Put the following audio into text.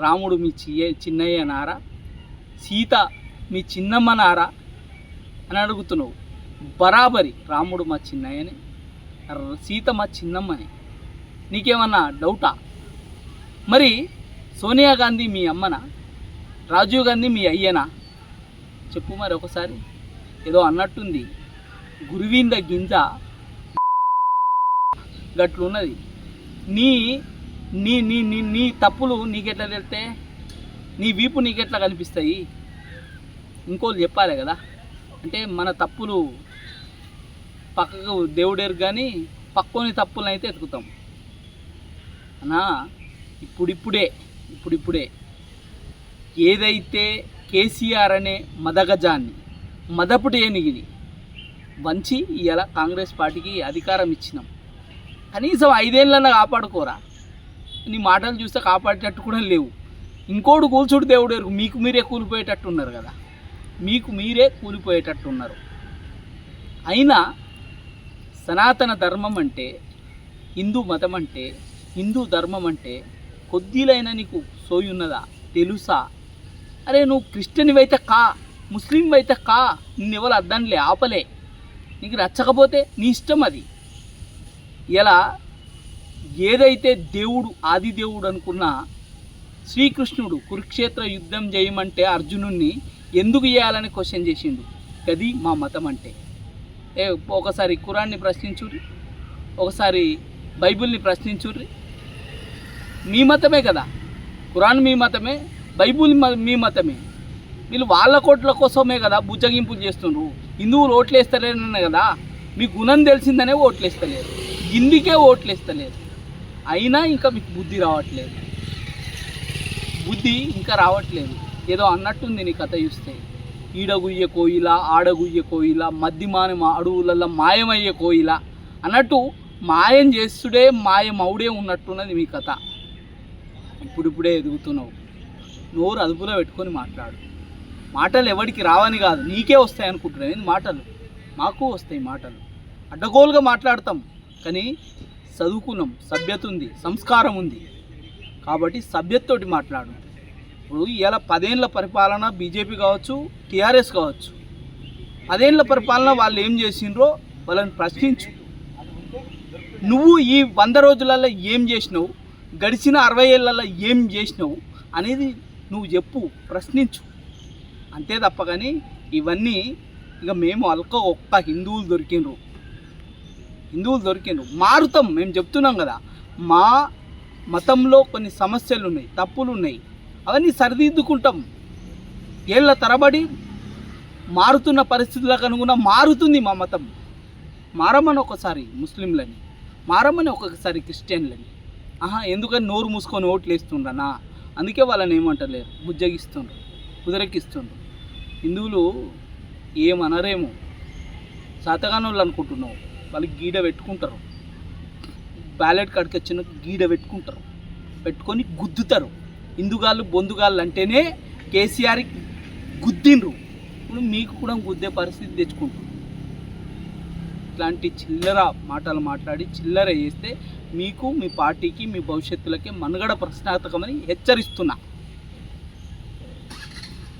రాముడు మీ చియ్య చిన్నయ్య నారా? సీత మీ చిన్నమ్మ నారా? అని అడుగుతున్నావు. బరాబరి రాముడు మా చిన్నయ్యని సీత మా చిన్నమ్మని. నీకేమన్నా డౌటా? మరి సోనియా గాంధీ మీ అమ్మనా? రాజీవ్ గాంధీ మీ అయ్యనా? చెప్పు మరి ఒకసారి. ఏదో అన్నట్టుంది. గురువింద గింజ గట్లున్నది. నీ నీ నీ నీ నీ తప్పులు నీకెట్లా తెలితే నీ వీపు నీకెట్లా కనిపిస్తాయి? ఇంకోళ్ళు చెప్పాలి కదా. అంటే మన తప్పులు పక్కకు దేవుడేరు కానీ పక్కోని తప్పులను అయితే ఎతుకుతాం అన్నా ఇప్పుడిప్పుడే ఇప్పుడిప్పుడే ఏదైతే కేసీఆర్ అనే మదగజాన్ని మదపుటి ఏనిగిని వంచి ఇలా కాంగ్రెస్ పార్టీకి అధికారం ఇచ్చినాం. కనీసం ఐదేళ్ళన్నా కాపాడుకోరా? నీ మాటలు చూస్తే కాపాడేటట్టు కూడా లేవు. ఇంకోడు కూల్చుడు దేవుడు ఎరుగు. మీకు మీరే కూలిపోయేటట్టు ఉన్నారు కదా. మీకు మీరే కూలిపోయేటట్టు ఉన్నారు అయినా సనాతన ధర్మం అంటే హిందూ మతం అంటే హిందూ ధర్మం అంటే కొద్దిలైనా నీకు సోయి ఉన్నదా తెలుసా? అరే నువ్వు క్రిస్టియన్వైతే కా ముస్లిం అయితే కా నిన్నెవరు అద్దంలే ఆపలే. నీకు నచ్చకపోతే నీ ఇష్టం అది. ఇలా ఏదైతే దేవుడు ఆది దేవుడు అనుకున్న శ్రీకృష్ణుడు కురుక్షేత్ర యుద్ధం చేయమంటే అర్జునుణ్ణి ఎందుకు చేయాలని క్వశ్చన్ చేసిండు? గది మా మతం అంటే. ఏ ఒకసారి కురాన్ని ప్రశ్నించుర్రి ఒకసారి బైబిల్ని ప్రశ్నించుర్రి. మీ మతమే కదా. కురాన్ మీ మతమే బైబుల్ మ- మీ మతమే. వీళ్ళు వాళ్ళ కోట్ల కోసమే కదా బుజ్జగింపులు చేస్తుండ్రు. హిందువులు ఓట్లు వేస్తలేరనే కదా. మీ గుణం తెలిసిందనే ఓట్లు వేస్తలేరు ఇందుకే ఓట్లు వేస్తలేరు అయినా ఇంకా మీకు బుద్ధి రావట్లేదు. బుద్ధి ఇంకా రావట్లేదు. ఏదో అన్నట్టుంది నీ కథ చూస్తే. ఈడగుయ్య కోయిల ఆడగుయ్య కోయిల మద్దిమాని మా అడవులలో మాయమయ్యే కోయిల అన్నట్టు మాయం చేస్తుడే మాయమౌడే ఉన్నట్టున్నది మీ కథ. ఇప్పుడిప్పుడే ఎదుగుతున్నావు. నోరు అదుపులో పెట్టుకొని మాట్లాడు. మాటలు ఎవరికి రావని కాదు. నీకే వస్తాయి అనుకుంటున్నావు ఏంది మాటలు? మాకు వస్తాయి మాటలు. అడ్డగోలుగా మాట్లాడతాం. కానీ చదువుకున్నాం సభ్యత ఉంది సంస్కారం ఉంది. కాబట్టి సభ్యతతోటి మాట్లాడు ఇప్పుడు ఇలా పదేళ్ళ పరిపాలన బీజేపీ కావచ్చు టీఆర్ఎస్ కావచ్చు. పదేళ్ళ పరిపాలన వాళ్ళు ఏం చేసిండ్రో వాళ్ళని ప్రశ్నించు. నువ్వు ఈ వంద రోజులలో ఏం చేసినావు గడిచిన అరవై ఏళ్ళల్లో ఏం చేసినావు అనేది నువ్వు చెప్పు ప్రశ్నించు. అంతే తప్ప కానీ ఇవన్నీ ఇక మేము అల్క ఒక్క హిందువులు దొరికిండ్రు. హిందువులు దొరికిండ్రు. మారుతాం మేము చెప్తున్నాం కదా. మా మతంలో కొన్ని సమస్యలు ఉన్నాయి తప్పులు ఉన్నాయి అవన్నీ సరిదిద్దుకుంటాం. ఏళ్ళ తరబడి మారుతున్న పరిస్థితులకు అనుగుణంగా మారుతుంది మా మతం. మారమని ఒకసారి ముస్లింలని మారమని ఒక్కొక్కసారి క్రిస్టియన్లని. ఆహా ఎందుకని నోరు మూసుకొని ఓట్లు వేస్తుండ్రనా? అందుకే వాళ్ళని ఏమంటలేరు. బుజ్జగిస్తుండ్రు కుదరెక్కిస్తుండ్రు హిందువులు ఏమనరేమో? శాతగానోళ్ళు అనుకుంటున్నావు. వాళ్ళు గీడ పెట్టుకుంటారు. బ్యాలెట్ కాడికి వచ్చిన గీడ పెట్టుకుంటారు. పెట్టుకొని గుద్దుతారు. హిందుగాళ్ళు బొందుగాళ్ళు అంటేనే కేసీఆర్ గుద్దిండ్రు. ఇప్పుడు మీకు కూడా గుద్దే పరిస్థితి తెచ్చుకుంటారు. ఇట్లాంటి చిల్లర మాటలు మాట్లాడి చిల్లర చేస్తే మీకు మీ పార్టీకి మీ భవిష్యత్తులకి మనుగడ ప్రశ్నార్థకమని హెచ్చరిస్తున్నా.